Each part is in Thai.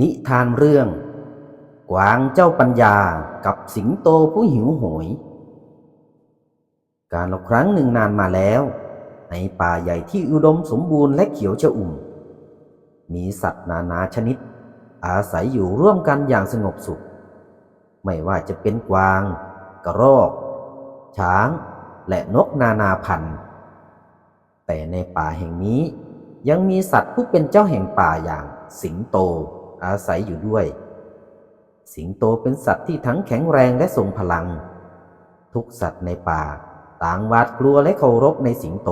นิทานเรื่อง กวางเจ้าปัญญากับสิงโตผู้หิวโหย การละครั้งหนึ่งนานมาแล้ว ในป่าใหญ่ที่อุดมสมบูรณ์และเขียวชอุ่ม มีสัตว์นานาชนิด อาศัยอยู่ร่วมกันอย่างสงบสุข ไม่ว่าจะเป็นกวาง กระรอก ช้าง และนกนานาพันธุ์ แต่ในป่าแห่งนี้ยังมีสัตว์ผู้เป็นเจ้าแห่งป่าอย่างสิงโต อาศัยอยู่ด้วย สิงโตเป็นสัตว์ที่ทั้งแข็งแรงและทรงพลัง ทุกสัตว์ในป่า ต่างหวาดกลัวและเคารพในสิงโต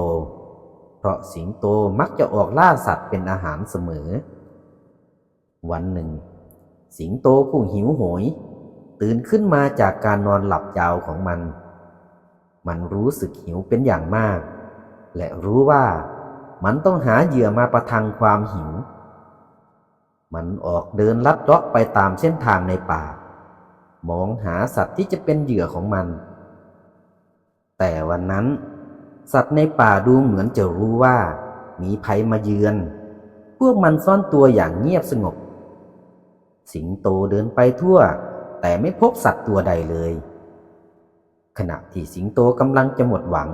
เพราะสิงโตมักจะออกล่าสัตว์เป็นอาหารเสมอ วันหนึ่ง สิงโตผู้หิวโหย ตื่นขึ้นมาจากการนอนหลับยาวของมัน มันรู้สึกหิวเป็นอย่างมาก และรู้ว่ามันต้องหาเหยื่อมาประทังความหิว มันออกเดินลัดเลาะไปตามเส้นทางในป่า มองหาสัตว์ที่จะเป็นเหยื่อของมัน แต่วันนั้น สัตว์ในป่าดูเหมือนจะรู้ว่า มีภัยมาเยือน พวกมันซ่อนตัวอย่างเงียบสงบ สิงโตเดินไปทั่ว แต่ไม่พบสัตว์ตัวใดเลย ขณะที่สิงโตกำลังจะหมดหวัง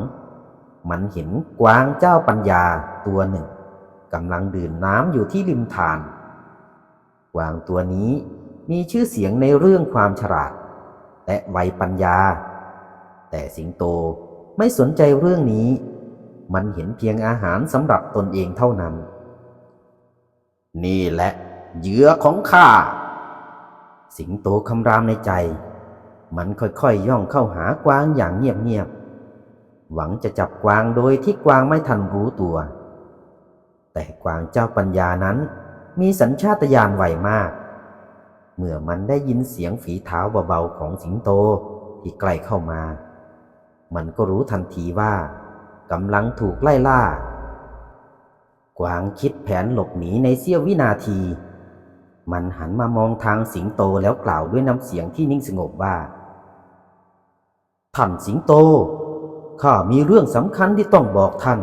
มันเห็นกวางเจ้าปัญญาตัวหนึ่งกำลังดื่มน้ำอยู่ที่ริมทาน วางตัวนี้มีชื่อเสียงในเรื่องความฉลาด และไวปัญญา แต่สิงโตไม่สนใจเรื่องนี้ มันเห็นเพียงอาหารสำหรับตนเองเท่านั้น นี่แหละเหยื่อของข้า สิงโตคำรามในใจ มันค่อยๆย่องเข้าหากวางอย่างเงียบๆ หวังจะจับกวางโดยที่กวางไม่ทันรู้ตัว แต่กวางเจ้าปัญญานั้น มีสัญชาตญาณไวมาก เมื่อมันได้ยินเสียงฝีเท้าเบาๆของสิงโตที่ใกล้เข้ามา มันก็รู้ทันทีว่ากำลังถูกไล่ล่า กวางคิดแผนหลบหนีในเสี้ยววินาที มันหันมามองทางสิงโตแล้วกล่าวด้วยน้ำเสียงที่นิ่งสงบว่า ท่านสิงโต ข้ามีเรื่องสำคัญที่ต้องบอกท่าน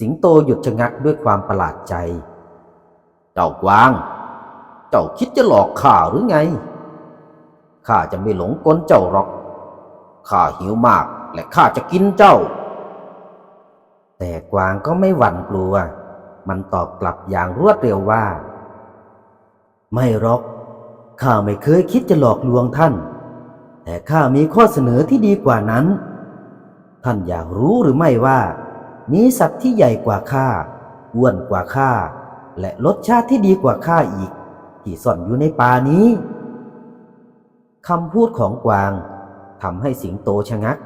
สิงโตหยุดชะงักด้วยความประหลาดใจ เจ้ากวาง เจ้าคิดจะหลอกข้าหรือไง ข้าจะไม่หลงกลเจ้าหรอก ข้าหิวมากและข้าจะกินเจ้า แต่กวางก็ไม่หวั่นกลัว มันตอบกลับอย่างรวดเร็วว่า ไม่หรอก ข้าไม่เคยคิดจะหลอกลวงท่าน แต่ข้ามีข้อเสนอที่ดีกว่านั้น ท่านอยากรู้หรือไม่ว่ามีสัตว์ที่ใหญ่กว่าข้าอ้วนกว่าข้า และรสชาติที่ดีกว่าข้าอีก ที่ซ่อนอยู่ในป่านี้คำพูดของกวางทำให้สิงโตชะงัก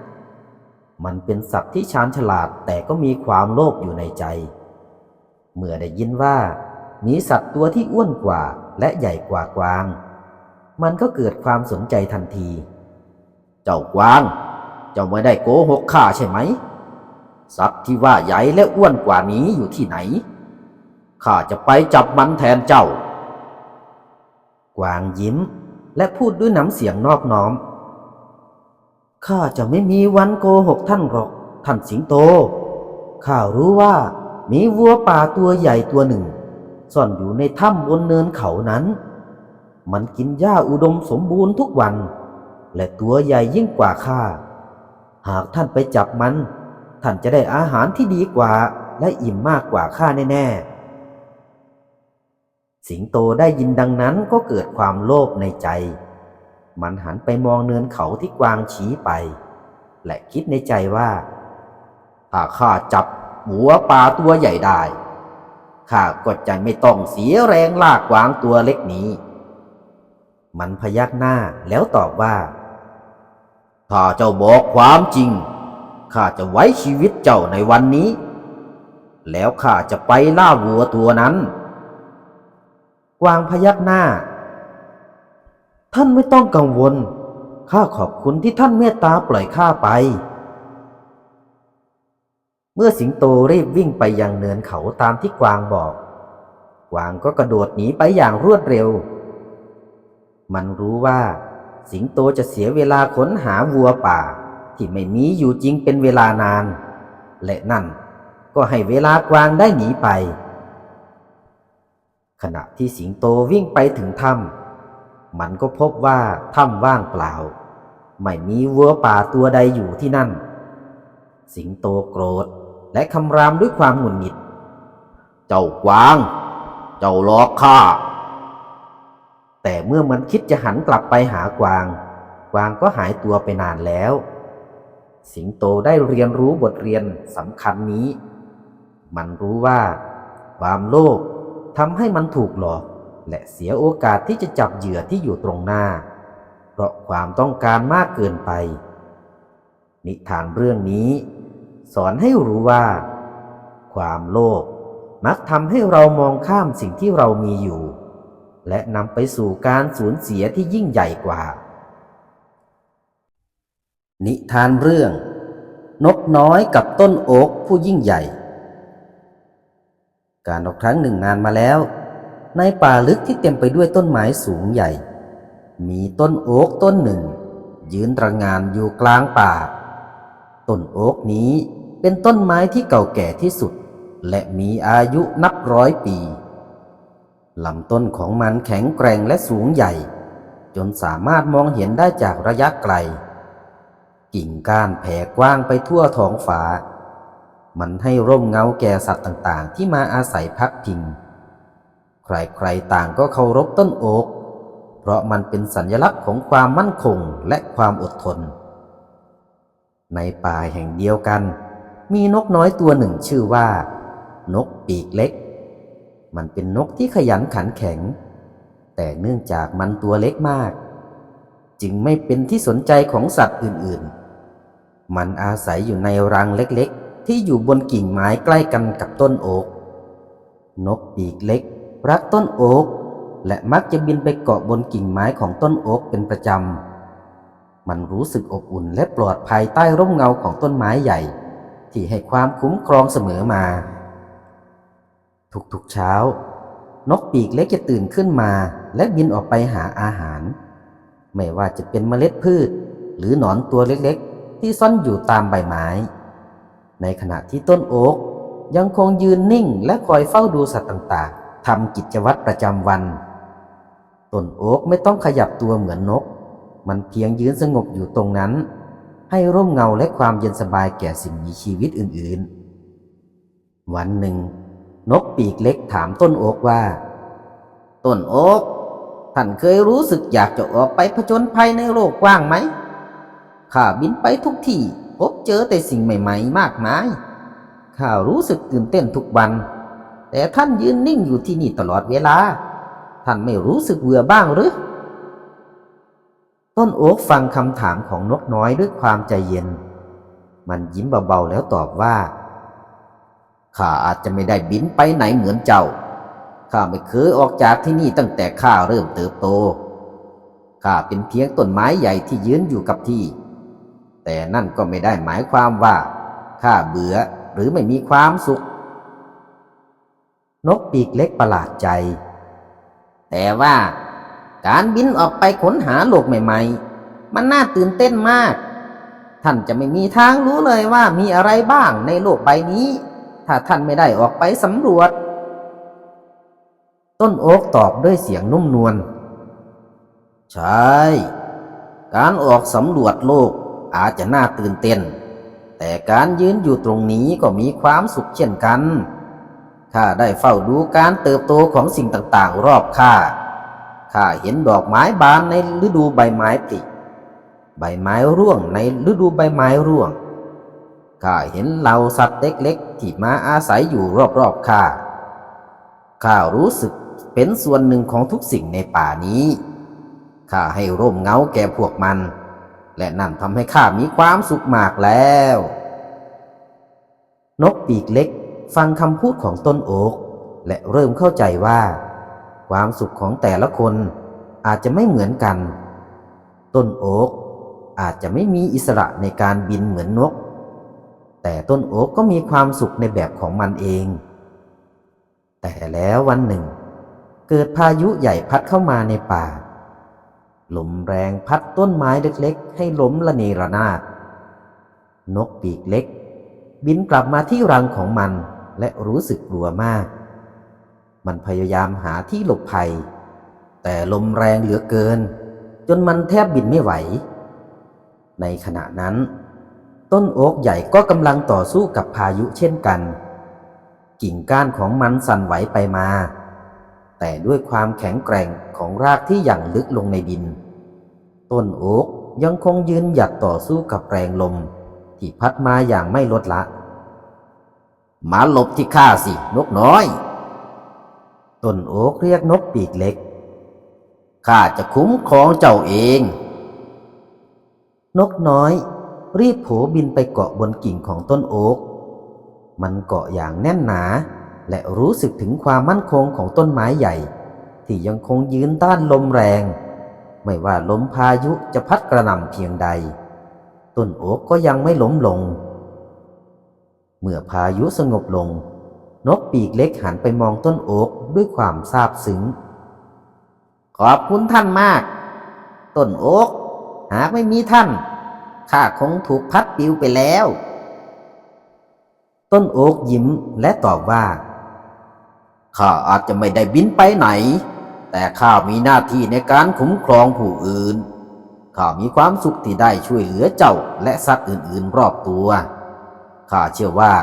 มันเป็นสัตว์ที่ชาญฉลาดแต่ก็มีความโลภอยู่ในใจ เมื่อได้ยินว่า มีสัตว์ตัวที่อ้วนกว่าและใหญ่กว่ากวาง มันก็เกิดความสนใจทันที เจ้ากวาง เจ้าไม่ได้โกหกข้าใช่ไหม สัตว์ที่ว่าใหญ่และอ้วนกว่านี้อยู่ที่ไหน ข้าจะไปจับมันแทนเจ้า กวางยิ้มและพูดด้วยน้ำเสียงนอบน้อม ข้าจะไม่มีวันโกหกท่านหรอก ท่านสิงโต ข้ารู้ว่ามีวัวป่าตัวใหญ่ตัวหนึ่ง ซ่อนอยู่ในถ้ำบนเนินเขานั้น มันกินหญ้าอุดมสมบูรณ์ทุกวัน และตัวใหญ่ยิ่งกว่าข้า หากท่านไปจับมัน ท่านจะได้อาหารที่ดีกว่าและอิ่มมากกว่าข้าแน่ๆ สิงโตได้ยินดังนั้นก็เกิดความโลภในใจ มันหันไปมองเนินเขาที่กวางชี้ไป และคิดในใจว่า ถ้าข้าจับหัวปลาตัวใหญ่ได้ข้าก็จะไม่ต้องเสียแรงลากกวางตัวเล็กนี้ มันพยักหน้าแล้วตอบว่า ถ้าเจ้าบอกความจริงข้าจะไว้ชีวิตเจ้าในวันนี้ แล้วข้าจะไปล่าวัวตัวนั้น กวางพยักหน้า ท่านไม่ต้องกังวล ข้าขอบคุณที่ท่านเมตตาปล่อยข้าไป เมื่อสิงโตรีบวิ่งไปยังเนินเขาตามที่กวางบอก กวางก็กระโดดหนีไปอย่างรวดเร็ว มันรู้ว่า สิงโตจะเสียเวลาค้นหาวัวป่า ที่ไม่มีอยู่จริงเป็นเวลานาน และนั่นก็ให้เวลากวางได้หนีไป ขณะที่สิงโตวิ่งไปถึงถ้ำมันก็พบว่าถ้ำว่างเปล่า ไม่มีวัวป่าตัวใดอยู่ที่นั่น สิงโตโกรธและคำรามด้วยความหงุดหงิด เจ้ากวาง เจ้าล้อกข้า แต่เมื่อมันคิดจะหันกลับไปหากวาง กวางก็หายตัวไปนานแล้ว สิงโตได้เรียนรู้บทเรียนสำคัญนี้ มันรู้ว่า ความโลภ ทำให้มันถูกหลอก และเสียโอกาสที่จะจับเหยื่อที่อยู่ตรงหน้า เพราะความต้องการมากเกินไป นิทานเรื่องนี้ สอนให้รู้ว่า ความโลภมักทำให้เรามองข้ามสิ่งที่เรามีอยู่ และนำไปสู่การสูญเสียที่ยิ่งใหญ่กว่า นิทานเรื่อง นกน้อยกับต้นโอ๊กผู้ยิ่งใหญ่ การออกครั้งหนึ่งนานมาแล้ว ในป่าลึกที่เต็มไปด้วยต้นไม้สูงใหญ่ มีต้นโอ๊กต้นหนึ่ง ยืนตระงานอยู่กลางป่า ต้นโอ๊กนี้เป็นต้นไม้ที่เก่าแก่ที่สุด และมีอายุนับร้อยปีลำต้นของมันแข็งแกร่งและสูงใหญ่ จนสามารถมองเห็นได้จากระยะไกล กิ่งก้านแผ่กว้างไปทั่วท้องฟ้า มันให้ร่มเงาแก่สัตว์ต่างๆ ที่มาอาศัยพักพิง ใครๆต่างก็เคารพต้นโอ๊กเพราะมันเป็นสัญลักษณ์ของความมั่นคงและความอดทน ในป่าแห่งเดียวกัน มีนกน้อยตัวหนึ่งชื่อว่า นกปีกเล็ก มันเป็นนกที่ขยันขันแข็ง แต่เนื่องจากมันตัวเล็กมาก จึงไม่เป็นที่สนใจของสัตว์อื่นๆ มันอาศัยอยู่ในรังเล็กๆ ที่อยู่บนกิ่งไม้ใกล้กันกับต้นโอ๊ก นกปีกเล็ก รักต้นโอ๊ก และมักจะบินไปเกาะบนกิ่งไม้ของต้นโอ๊กเป็นประจำ มันรู้สึกอบอุ่นและปลอดภัยใต้ร่มเงาของต้นไม้ใหญ่ ที่ให้ความคุ้มครองเสมอมา ทุกๆเช้า นกปีกเล็กจะตื่นขึ้นมาและบินออกไปหาอาหาร ไม่ว่าจะเป็นเมล็ดพืช หรือหนอนตัวเล็กๆ ที่ซ่อนอยู่ตามใบไม้ ในขณะที่ต้นโอ๊กยังคงยืนนิ่งและคอยเฝ้าดูสัตว์ต่างๆทำกิจวัตรประจำวัน ต้นโอ๊กไม่ต้องขยับตัวเหมือนนก มันเพียงยืนสงบอยู่ตรงนั้น ให้ร่มเงาและความเย็นสบายแก่สิ่งมีชีวิตอื่นๆ วันหนึ่ง นกปีกเล็กถามต้นโอ๊กว่า ต้นโอ๊กท่านเคยรู้สึกอยากจะออกไปผจญภัยในโลกกว้างไหมข้าบินไปทุกที่ พบเจอแต่สิ่งใหม่ ๆ มากมาย ข้ารู้สึกตื่นเต้นทุกวัน แต่ท่านยืนนิ่งอยู่ที่นี่ตลอดเวลา ท่านไม่รู้สึกเบื่อบ้างหรือ ต้นโอ๊กฟังคำถามของนกน้อยด้วยความใจเย็น มันยิ้มเบาๆแล้วตอบว่า ข้าอาจจะไม่ได้บินไปไหนเหมือนเจ้า ข้าไม่เคยออกจากที่นี่ตั้งแต่ข้าเริ่มเติบโต ข้าเป็นเพียงต้นไม้ใหญ่ที่ยืนอยู่กับที่ แต่นั่นก็ไม่ได้หมายความว่าข้าเบื่อหรือไม่มีความสุข นกปีกเล็กประหลาดใจ แต่ว่าการบินออกไปค้นหาโลกใหม่ ๆ มันน่าตื่นเต้นมาก ท่านจะไม่มีทางรู้เลยว่ามีอะไรบ้างในโลกใบนี้ ถ้าท่านไม่ได้ออกไปสำรวจ ต้นโอ๊กตอบด้วยเสียงนุ่มนวลใช่ การออกสำรวจโลก อาจจะน่าตื่นเต้น แต่การยืนอยู่ตรงนี้ก็มีความสุขเช่นกันข้าได้เฝ้าดูการเติบโตของสิ่งต่างๆ รอบข้าข้าเห็นดอกไม้บานในฤดูใบไม้ผลิใบไม้ร่วงในฤดูใบไม้ร่วงข้าเห็นเหล่าสัตว์เล็กๆ ที่มาอาศัยอยู่รอบๆข้าข้ารู้สึกเป็นส่วนหนึ่งของทุกสิ่งในป่านี้ข้าให้ร่มเงาแก่พวกมัน และนั่นทำให้ข้ามีความสุขมากแล้ว นกปีกเล็กฟังคำพูดของต้นโอ๊กและเริ่มเข้าใจว่า ความสุขของแต่ละคนอาจจะไม่เหมือนกัน ต้นโอ๊กอาจจะไม่มีอิสระในการบินเหมือนนก แต่ต้นโอ๊กก็มีความสุขในแบบของมันเอง แต่แล้ววันหนึ่ง เกิดพายุใหญ่พัดเข้ามาในป่า ลมแรงพัดต้นไม้เล็กๆ ให้ล้มละเนระนาด นกปีกเล็ก บินกลับมาที่รังของมันและรู้สึกกลัวมาก มันพยายามหาที่หลบภัย แต่ลมแรงเหลือเกิน จนมันแทบบินไม่ไหว ในขณะนั้น ต้นโอ๊กใหญ่ก็กำลังต่อสู้กับพายุเช่นกัน กิ่งก้านของมันสั่นไหวไปมา แต่ด้วยความแข็งแกร่งของรากที่หยั่งลึกลงในดิน ต้นโอ๊กยังคงยืนหยัดต่อสู้กับแรงลม ที่พัดมาอย่างไม่ลดละ มาหลบที่ข้าสิ นกน้อย ต้นโอ๊กเรียกนกปีกเล็ก ข้าจะคุ้มครองเจ้าเอง นกน้อย รีบโผบินไปเกาะบนกิ่งของต้นโอ๊ก มันเกาะอย่างแน่นหนา และรู้สึกถึงความมั่นคงของต้นไม้ใหญ่ ที่ยังคงยืนต้านลมแรง ไม่ว่าลมพายุจะพัดกระหน่ำเพียงใด ต้นโอ๊กก็ยังไม่ล้มลง เมื่อพายุสงบลง นกปีกเล็กหันไปมองต้นโอ๊กด้วยความซาบซึ้ง ขอบคุณท่านมาก ต้นโอ๊กหากไม่มีท่านข้าคงถูกพัดปลิวไปแล้วต้นโอ๊กยิ้มและตอบว่า ข้าอาจจะไม่ได้บินไปไหน แต่ข้ามีหน้าที่ในการคุ้มครองผู้อื่น ข้ามีความสุขที่ได้ช่วยเหลือเจ้าและสัตว์อื่นๆรอบตัว ข้าเชื่อว่า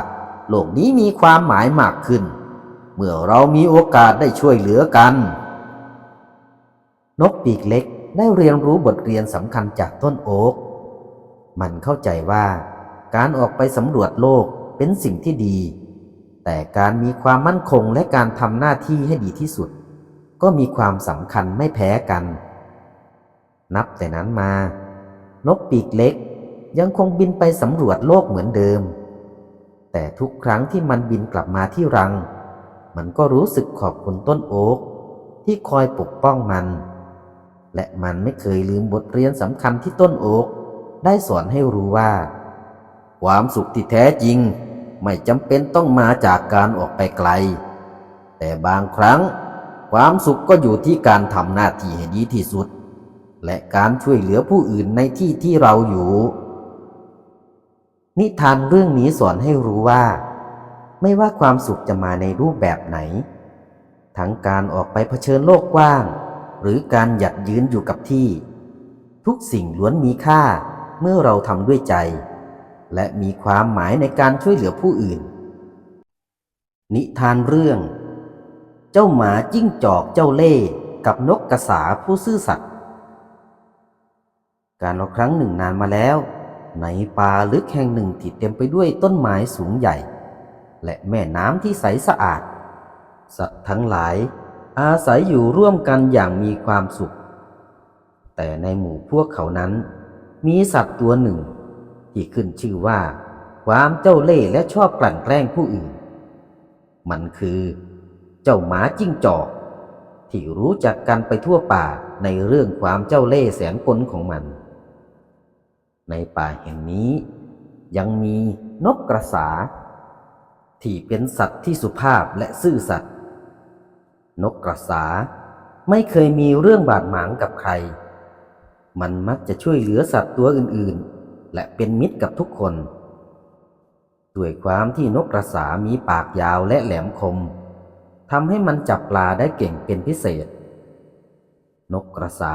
โลกนี้มีความหมายมากขึ้น เมื่อเรามีโอกาสได้ช่วยเหลือกัน นกปีกเล็กได้เรียนรู้บทเรียนสำคัญจากต้นโอ๊ก มันเข้าใจว่า การออกไปสำรวจโลกเป็นสิ่งที่ดี แต่การมีความมั่นคงและการทำหน้าที่ให้ดีที่สุด ก็มีความสำคัญไม่แพ้กัน นับแต่นั้นมา นกปีกเล็กยังคงบินไปสำรวจโลกเหมือนเดิม แต่ทุกครั้งที่มันบินกลับมาที่รัง มันก็รู้สึกขอบคุณต้นโอ๊กที่คอยปกป้องมัน และมันไม่เคยลืมบทเรียนสำคัญที่ต้นโอ๊กได้สอนให้รู้ว่า ความสุขที่แท้จริง ไม่จำเป็นต้องมาจากการออกไปไกล แต่บางครั้ง ความสุขก็อยู่ที่การทำหน้าที่ให้ดีที่สุด และการช่วยเหลือผู้อื่นในที่ที่เราอยู่ นิทานเรื่องนี้สอนให้รู้ว่า ไม่ว่าความสุขจะมาในรูปแบบไหน ทั้งการออกไปเผชิญโลกกว้าง หรือการหยัดยืนอยู่กับที่ ทุกสิ่งล้วนมีค่าเมื่อเราทำด้วยใจ และมีความหมายในการช่วยเหลือผู้อื่น นิทานเรื่อง เจ้าหมาจิ้งจอกเจ้าเล่กับนกกระสาผู้ซื่อสัตย์การละครั้งหนึ่งนานมาแล้ว ในป่าลึกแห่งหนึ่งที่เต็มไปด้วยต้นไม้สูงใหญ่ และแม่น้ำที่ใสสะอาด สัตว์ทั้งหลาย อาศัยอยู่ร่วมกันอย่างมีความสุข แต่ในหมู่พวกเขานั้น มีสัตว์ตัวหนึ่ง ที่ขึ้นชื่อว่า ความเจ้าเล่ห์และชอบกลั่นแกล้งผู้อื่น มันคือ เจ้าหมาจิ้งจอก ที่รู้จักกันไปทั่วป่าในเรื่องความเจ้าเล่ห์แสนกลของมัน ในป่าแห่งนี้ยังมีนกกระสา ที่เป็นสัตว์ที่สุภาพและซื่อสัตย์นกกระสาไม่เคยมีเรื่องบาดหมางกับใคร มันมักจะช่วยเหลือสัตว์ตัวอื่นๆ และเป็นมิตรกับทุกคน ด้วยความที่นกกระสามีปากยาวและแหลมคมทำให้มันจับปลาได้เก่งเป็นพิเศษ นกกระสา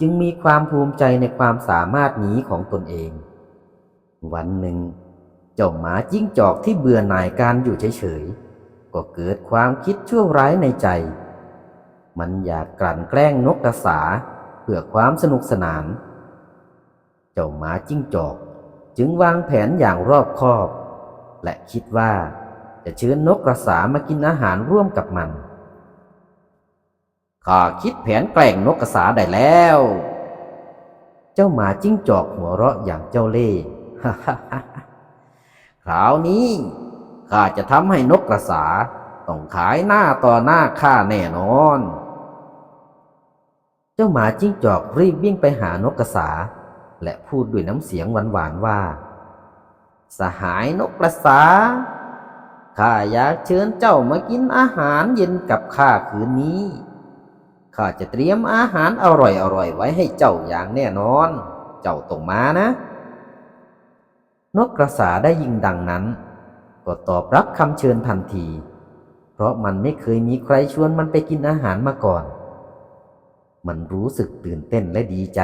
จึงมีความภูมิใจในความสามารถนี้ของตนเอง วันหนึ่ง เจ้าหมาจิ้งจอกที่เบื่อหน่ายการอยู่เฉยๆ ก็เกิดความคิดชั่วร้ายในใจ มันอยากกลั่นแกล้งนกกระสาเพื่อความสนุกสนาน เจ้าหมาจิ้งจอก จึงวางแผนอย่างรอบคอบ และคิดว่าจะเชิญนกกระสามากินอาหารร่วมกับมันข้าคิดแผนแกล้งนกกระสาได้แล้ว เจ้าหมาจิ้งจอกหัวเราะอย่างเจ้าเล่ห์คราวนี้ข้าจะทำให้นกกระสาต้องขายหน้าต่อหน้าข้าแน่นอน เจ้าหมาจิ้งจอกรีบวิ่งไปหานกกระสา และพูดด้วยน้ำเสียงหวานๆว่า สหายนกกระสา ข้าอยากเชิญเจ้ามากินอาหารเย็นกับข้าคืนนี้ ข้าจะเตรียมอาหารอร่อยๆไว้ให้เจ้าอย่างแน่นอน เจ้าต้องมานะ นกกระสาได้ยิงดังนั้น ก็ตอบรับคำเชิญทันที เพราะมันไม่เคยมีใครชวนมันไปกินอาหารมาก่อน มันรู้สึกตื่นเต้นและดีใจ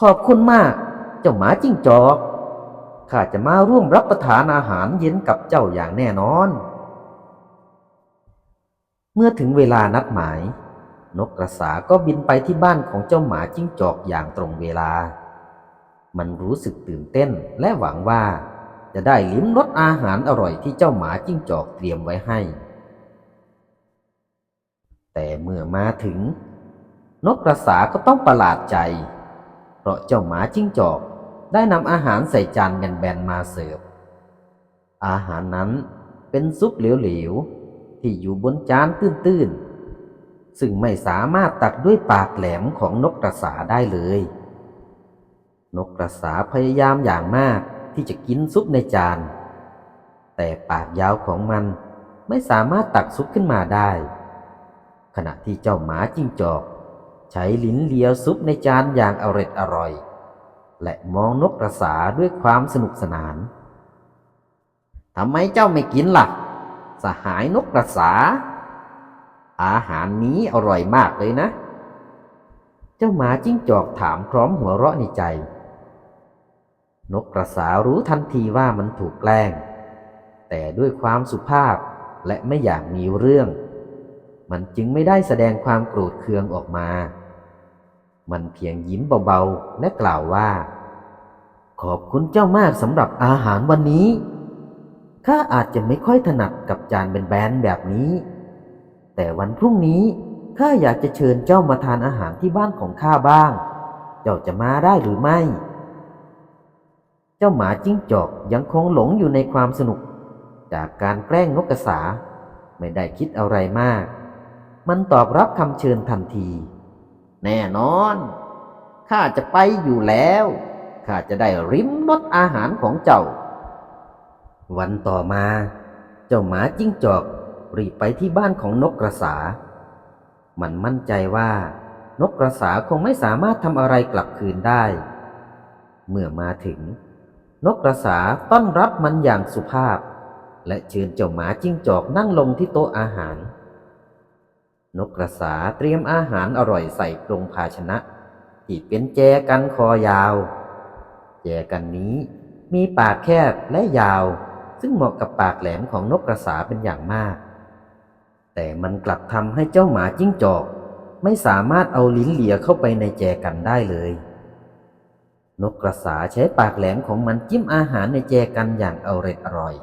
ขอบคุณมาก เจ้าหมาจิ้งจอกข้าจะมาร่วมรับประทานอาหารเย็นกับเจ้าอย่างแน่นอน เมื่อถึงเวลานัดหมาย นกกระสาก็บินไปที่บ้านของเจ้าหมาจิ้งจอกอย่างตรงเวลา มันรู้สึกตื่นเต้นและหวังว่า จะได้ลิ้มรสอาหารอร่อยที่เจ้าหมาจิ้งจอกเตรียมไว้ให้ แต่เมื่อมาถึง นกกระสาก็ต้องประหลาดใจ เพราะเจ้าหมาจิ้งจอกได้นำอาหารใส่จานแบนๆมาเสิร์ฟ อาหารนั้นเป็นซุปเหลวๆ ที่อยู่บนจานตื้นๆ ซึ่งไม่สามารถตักด้วยปากแหลมของนกกระสาได้เลย นกกระสาพยายามอย่างมากที่จะกินซุปในจาน แต่ปากยาวของมันไม่สามารถตักซุปขึ้นมาได้ ขณะที่เจ้าหมาจิ้งจอก ใช้ลิ้นเลียวซุปในจานอย่างอร็ดอร่อย และมองนกกระสาด้วยความสนุกสนาน ทำไมเจ้าไม่กินล่ะ สหายนกกระสา อาหารนี้อร่อยมากเลยนะ เจ้าหมาจิ้งจอกถามพร้อมหัวเราะในใจ นกกระสารู้ทันทีว่ามันถูกแกล้ง แต่ด้วยความสุภาพและไม่อยากมีเรื่อง มันจึงไม่ได้แสดงความโกรธเคืองออกมา มันเพียงยิ้มเบาๆ และกล่าวว่า ขอบคุณเจ้ามากสำหรับอาหารวันนี้ข้าอาจจะไม่ค่อยถนัดกับจานเป็นแบนแบบนี้ แต่วันพรุ่งนี้ข้าอยากจะเชิญเจ้ามาทานอาหารที่บ้านของข้าบ้าง เจ้าจะมาได้หรือไม่ เจ้าหมาจิ้งจอกยังคงหลงอยู่ในความสนุก จากการแกล้งนกกระสา ไม่ได้คิดอะไรมาก มันตอบรับคำเชิญทันที แน่นอนข้าจะไปอยู่แล้วข้าจะได้ริมรสอาหารของเจ้า วันต่อมา เจ้าหมาจิ้งจอกรีบไปที่บ้านของนกกระสา มันมั่นใจว่านกกระสาคงไม่สามารถทำอะไรกลับคืนได้ เมื่อมาถึง นกกระสาต้อนรับมันอย่างสุภาพ และเชิญเจ้าหมาจิ้งจอกนั่งลงที่โต๊ะอาหาร นกกระสาเตรียมอาหารอร่อยใส่กรงภาชนะ ที่เป็นแจกันคอยาว แจกันนี้มีปากแคบและยาว ซึ่งเหมาะกับปากแหลมของนกกระสาเป็นอย่างมาก แต่มันกลับทำให้เจ้าหมาจิ้งจอก ไม่สามารถเอาลิ้นเหลียเข้าไปในแจกันได้เลย นกกระสาใช้ปากแหลมของมันจิ้มอาหารในแจกันอย่างเอาเร็ดอร่อย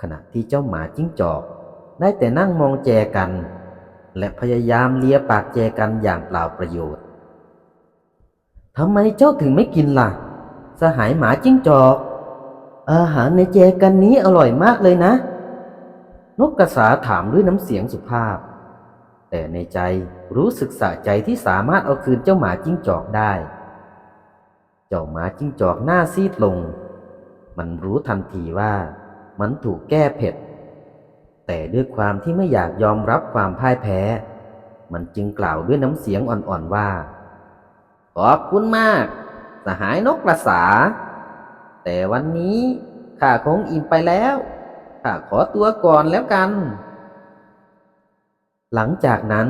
ขณะที่เจ้าหมาจิ้งจอก ได้แต่นั่งมองแจกัน และพยายามเลียปากแจกันอย่างเปล่าประโยชน์ทำไมเจ้าถึงไม่กินล่ะ สหายหมาจิ้งจอก อาหารในแจกันนี้อร่อยมากเลยนะ นกกระสาถามด้วยน้ำเสียงสุภาพ แต่ในใจรู้สึกสะใจที่สามารถเอาคืนเจ้าหมาจิ้งจอกได้ เจ้าหมาจิ้งจอกหน้าซีดลง มันรู้ทันทีว่ามันถูกแก้เผ็ด แต่ด้วยความที่ไม่อยากยอมรับความพ่ายแพ้ มันจึงกล่าวด้วยน้ำเสียงอ่อนๆว่า ขอบคุณมาก สหายนกกระสา แต่วันนี้ข้าคงอิ่มไปแล้วข้าขอตัวก่อนแล้วกัน หลังจากนั้น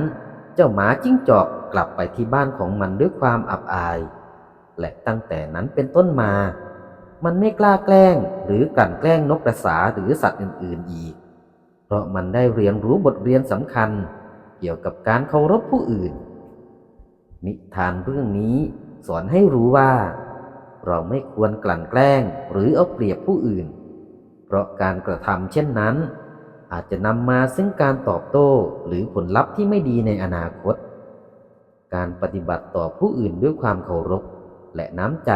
เจ้าหมาจิ้งจอกกลับไปที่บ้านของมันด้วยความอับอาย และตั้งแต่นั้นเป็นต้นมา มันไม่กล้าแกล้งหรือกลั่นแกล้งนกกระสาหรือสัตว์อื่นๆอีก ราะมันได้เรียนรู้บทเรียนสำคัญ เกี่ยวกับการเคารพผู้อื่น นิทานเรื่องนี้สอนให้รู้ว่า เราไม่ควรกลั่นแกล้งหรือเอาเปรียบผู้อื่น เพราะการกระทำเช่นนั้น อาจจะนำมาซึ่งการตอบโต้หรือผลลัพธ์ที่ไม่ดีในอนาคต การปฏิบัติต่อผู้อื่นด้วยความเคารพและน้ำใจ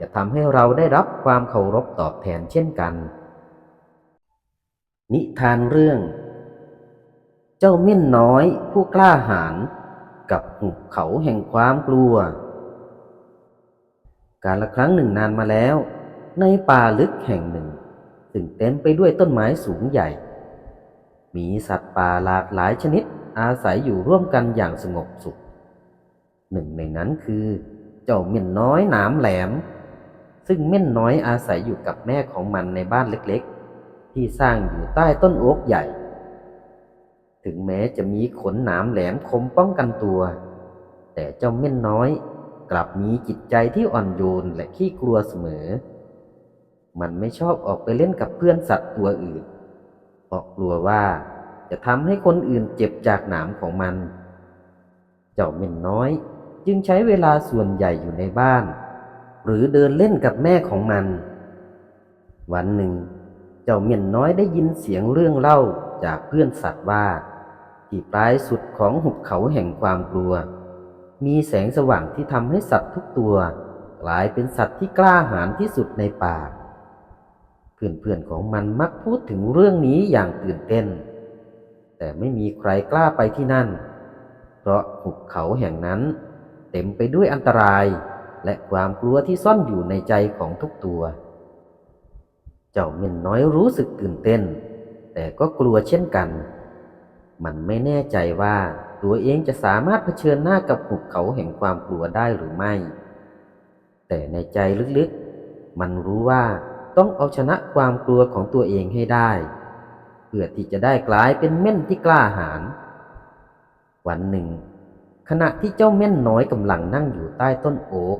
จะทำให้เราได้รับความเคารพตอบแทนเช่นกัน นิทานเรื่อง เจ้าเม่นน้อยผู้กล้าหาญกับหุบเขาแห่งความกลัว การละครั้งหนึ่งนานมาแล้ว ในป่าลึกแห่งหนึ่ง ซึ่งเต็มไปด้วยต้นไม้สูงใหญ่ มีสัตว์ป่าหลากหลายชนิดอาศัยอยู่ร่วมกันอย่างสงบสุข หนึ่งในนั้นคือ เจ้าเม่นน้อยหนามแหลม ซึ่งเม่นน้อยอาศัยอยู่กับแม่ของมันในบ้านเล็ก ที่สร้างอยู่ใต้ต้นโอ๊กใหญ่ ถึงแม้จะมีขนหนามแหลมคมป้องกันตัว แต่เจ้าเม่นน้อยกลับมีจิตใจที่อ่อนโยนและขี้กลัวเสมอ มันไม่ชอบออกไปเล่นกับเพื่อนสัตว์ตัวอื่นเพราะกลัวว่าจะทำให้คนอื่นเจ็บจากหนามของมัน เจ้าเม่นน้อยจึงใช้เวลาส่วนใหญ่อยู่ในบ้าน หรือเดินเล่นกับแม่ของมัน วันหนึ่ง เจ้าเม่นน้อยได้ยินเสียงเรื่องเล่าจากเพื่อนสัตว์ว่า ที่ปลายสุดของหุบเขาแห่งความกลัว มีแสงสว่างที่ทำให้สัตว์ทุกตัว กลายเป็นสัตว์ที่กล้าหาญที่สุดในป่า เพื่อนๆของมันมักพูดถึงเรื่องนี้อย่างตื่นเต้น แต่ไม่มีใครกล้าไปที่นั่น เพราะหุบเขาแห่งนั้น เต็มไปด้วยอันตรายและความกลัวที่ซ่อนอยู่ในใจของทุกตัว เจ้าเม่นน้อยรู้สึกตื่นเต้น แต่ก็กลัวเช่นกัน มันไม่แน่ใจว่าตัวเองจะสามารถเผชิญหน้ากับหุบเขาแห่งความกลัวได้หรือไม่ แต่ในใจลึกๆ มันรู้ว่าต้องเอาชนะความกลัวของตัวเองให้ได้ เพื่อที่จะได้กลายเป็นเม่นที่กล้าหาญวันหนึ่ง ขณะที่เจ้าเม่นน้อยกำลังนั่งอยู่ใต้ต้นโอ๊ก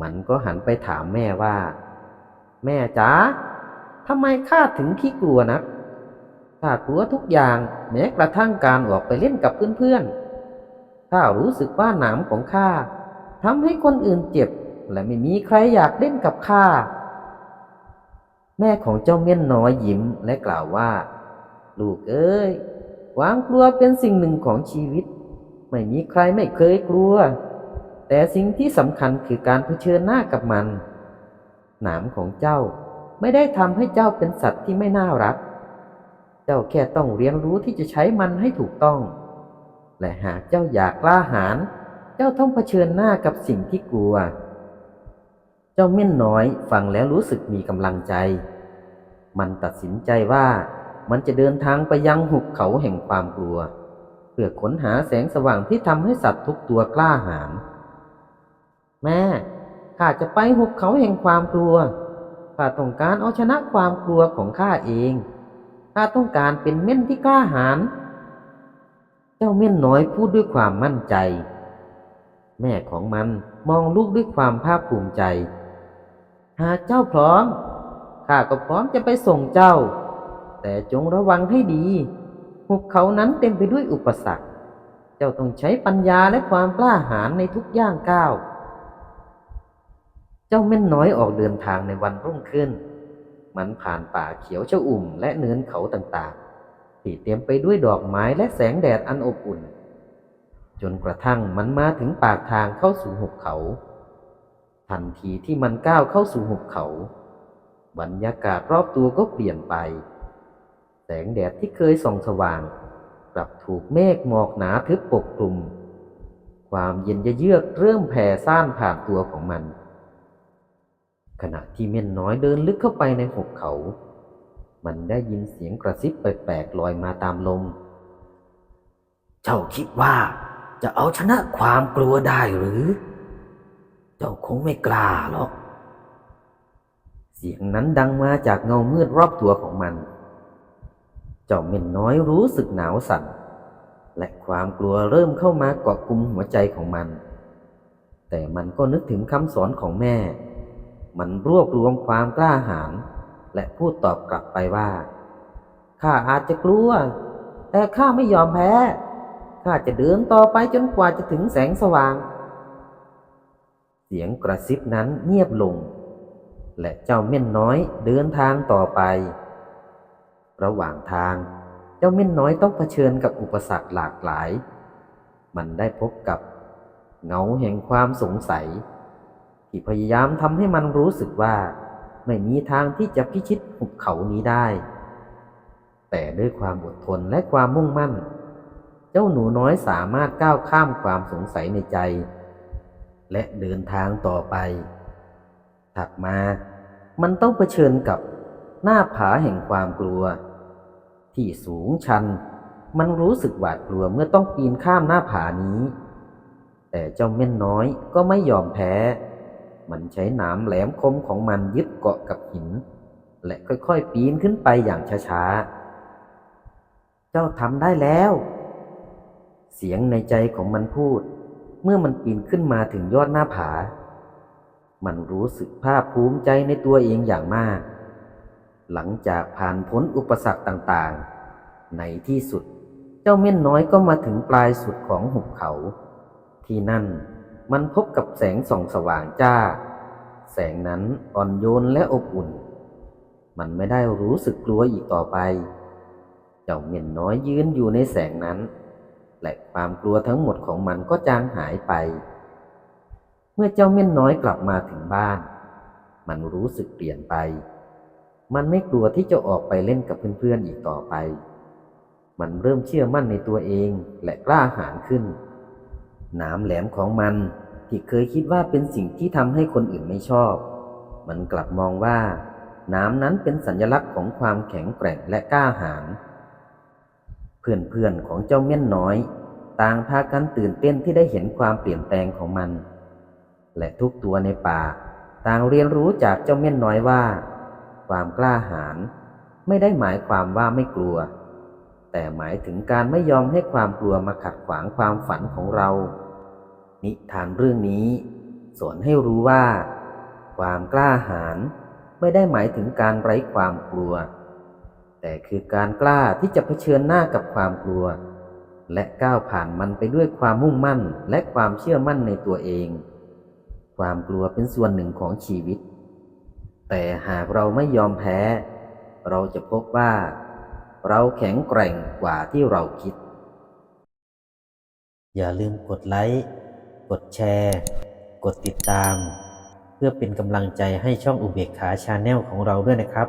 มันก็หันไปถามแม่ว่า แม่จ๋าทำไมข้าถึงขี้กลัวนักข้ากลัวทุกอย่าง แม้กระทั่งการออกไปเล่นกับเพื่อนๆข้ารู้สึกว่าหนามของข้าทำให้คนอื่นเจ็บ และไม่มีใครอยากเล่นกับข้าแม่ของเจ้าเม่นน้อยยิ้มและกล่าวว่า ลูกเอ้ยความกลัวเป็นสิ่งหนึ่งของชีวิต ไม่มีใครไม่เคยกลัว แต่สิ่งที่สำคัญคือการเผชิญหน้ากับมัน หนามของเจ้าไม่ได้ทำให้เจ้าเป็นสัตว์ที่ไม่น่ารัก เจ้าแค่ต้องเรียนรู้ที่จะใช้มันให้ถูกต้อง และหากเจ้าอยากกล้าหาญเจ้าต้องเผชิญหน้ากับสิ่งที่กลัว เจ้าเม่นน้อยฟังแล้วรู้สึกมีกำลังใจ มันตัดสินใจว่ามันจะเดินทางไปยังหุบเขาแห่งความกลัว เพื่อค้นหาแสงสว่างที่ทำให้สัตว์ทุกตัวกล้าหาญแม่ ข้าจะไปหุบเขาแห่งความกลัว ข้าต้องการเอาชนะความกลัวของข้าเอง ข้าต้องการเป็นเม่นที่กล้าหาญ เจ้าเม่นน้อยพูดด้วยความมั่นใจ แม่ของมันมองลูกด้วยความภาคภูมิใจ หากเจ้าพร้อม ข้าก็พร้อมจะไปส่งเจ้า แต่จงระวังให้ดี หุบเขานั้นเต็มไปด้วยอุปสรรค เจ้าต้องใช้ปัญญาและความกล้าหาญในทุกย่างก้าว เจ้าเม่นน้อยออกเดินทางในวันรุ่งขึ้น มันผ่านป่าเขียวชอุ่มและเนินเขาต่างๆ ที่เต็มไปด้วยดอกไม้และแสงแดดอันอบอุ่น จนกระทั่งมันมาถึงปากทางเข้าสู่หุบเขา ทันทีที่มันก้าวเข้าสู่หุบเขา บรรยากาศรอบตัวก็เปลี่ยนไป แสงแดดที่เคยส่องสว่าง กลับถูกเมฆหมอกหนาทึบปกคลุม ความเย็นเยือกเริ่มแผ่ซ่านผ่านตัวของมัน ขณะที่เม่นน้อยเดินลึกเข้าไปในหุบเขา มันได้ยินเสียงกระซิบแปลกๆลอยมาตามลม เจ้าคิดว่าจะเอาชนะความกลัวได้หรือ เจ้าคงไม่กล้าหรอก เสียงนั้นดังมาจากเงามืดรอบตัวของมัน เจ้าเม่นน้อยรู้สึกหนาวสั่น และความกลัวเริ่มเข้ามาเกาะกลุ่มหัวใจของมัน แต่มันก็นึกถึงคำสอนของแม่ มันรวบรวมความกล้าหาญและพูดตอบกลับไปว่าข้าอาจจะกลัว แต่ข้าไม่ยอมแพ้ข้าจะเดินต่อไปจนกว่าจะถึงแสงสว่าง เสียงกระซิบนั้นเงียบลง และเจ้าเม่นน้อยเดินทางต่อไป ระหว่างทางเจ้าเม่นน้อยต้องเผชิญกับอุปสรรคหลากหลาย มันได้พบกับเงาแห่งความสงสัย ที่พยายามทำให้มันรู้สึกว่า ไม่มีทางที่จะพิชิตหุบเขานี้ได้ แต่ด้วยความอดทนและความมุ่งมั่น เจ้าหนูน้อยสามารถก้าวข้ามความสงสัยในใจ และเดินทางต่อไป ถัดมา มันต้องเผชิญกับหน้าผาแห่งความกลัว ที่สูงชัน มันรู้สึกหวาดกลัวเมื่อต้องปีนข้ามหน้าผานี้ แต่เจ้าเม่นน้อยก็ไม่ยอมแพ้ มันใช้หนามแหลมคมของมันยึดเกาะกับหิน และค่อยๆปีนขึ้นไปอย่างช้าๆ เจ้าทำได้แล้ว เสียงในใจของมันพูด เมื่อมันปีนขึ้นมาถึงยอดหน้าผา มันรู้สึกภาคภูมิใจในตัวเองอย่างมาก หลังจากผ่านพ้นอุปสรรคต่างๆ ในที่สุด เจ้าเม่นน้อยก็มาถึงปลายสุดของหุบเขา ที่นั่น มันพบกับแสงส่องสว่างจ้า แสงนั้นอ่อนโยนและอบอุ่น มันไม่ได้รู้สึกกลัวอีกต่อไป เจ้าเม่นน้อยยืนอยู่ในแสงนั้น และความกลัวทั้งหมดของมันก็จางหายไป เมื่อเจ้าเม่นน้อยกลับมาถึงบ้าน มันรู้สึกเปลี่ยนไป มันไม่กลัวที่จะออกไปเล่นกับเพื่อนๆอีกต่อไป มันเริ่มเชื่อมั่นในตัวเองและกล้าหาญขึ้น หนามแหลมของมันที่เคยคิดว่าเป็นสิ่งที่ทำให้คนอื่นไม่ชอบ มันกลับมองว่าหนามนั้นเป็นสัญลักษณ์ของความแข็งแกร่งและกล้าหาญเพื่อนๆของเจ้าเม่นน้อย ต่างพากันตื่นเต้นที่ได้เห็นความเปลี่ยนแปลงของมัน และทุกตัวในป่า ต่างเรียนรู้จากเจ้าเม่นน้อยว่า ความกล้าหาญไม่ได้หมายความว่าไม่กลัว แต่หมายถึงการไม่ยอมให้ความกลัวมาขัดขวางความฝันของเรา นิทานเรื่องนี้ สอนให้รู้ว่า ความกล้าหาญไม่ได้หมายถึงการไร้ความกลัว แต่คือการกล้าที่จะเผชิญหน้ากับความกลัว และก้าวผ่านมันไปด้วยความมุ่งมั่นและความเชื่อมั่นในตัวเอง ความกลัวเป็นส่วนหนึ่งของชีวิต แต่หากเราไม่ยอมแพ้ เราจะพบว่า เราแข็งแกร่งกว่าที่เราคิด อย่าลืมกดไลค์ กดแชร์ กดติดตาม เพื่อเป็นกำลังใจให้ช่องอุเบกขาชาแนลของเราด้วยนะครับ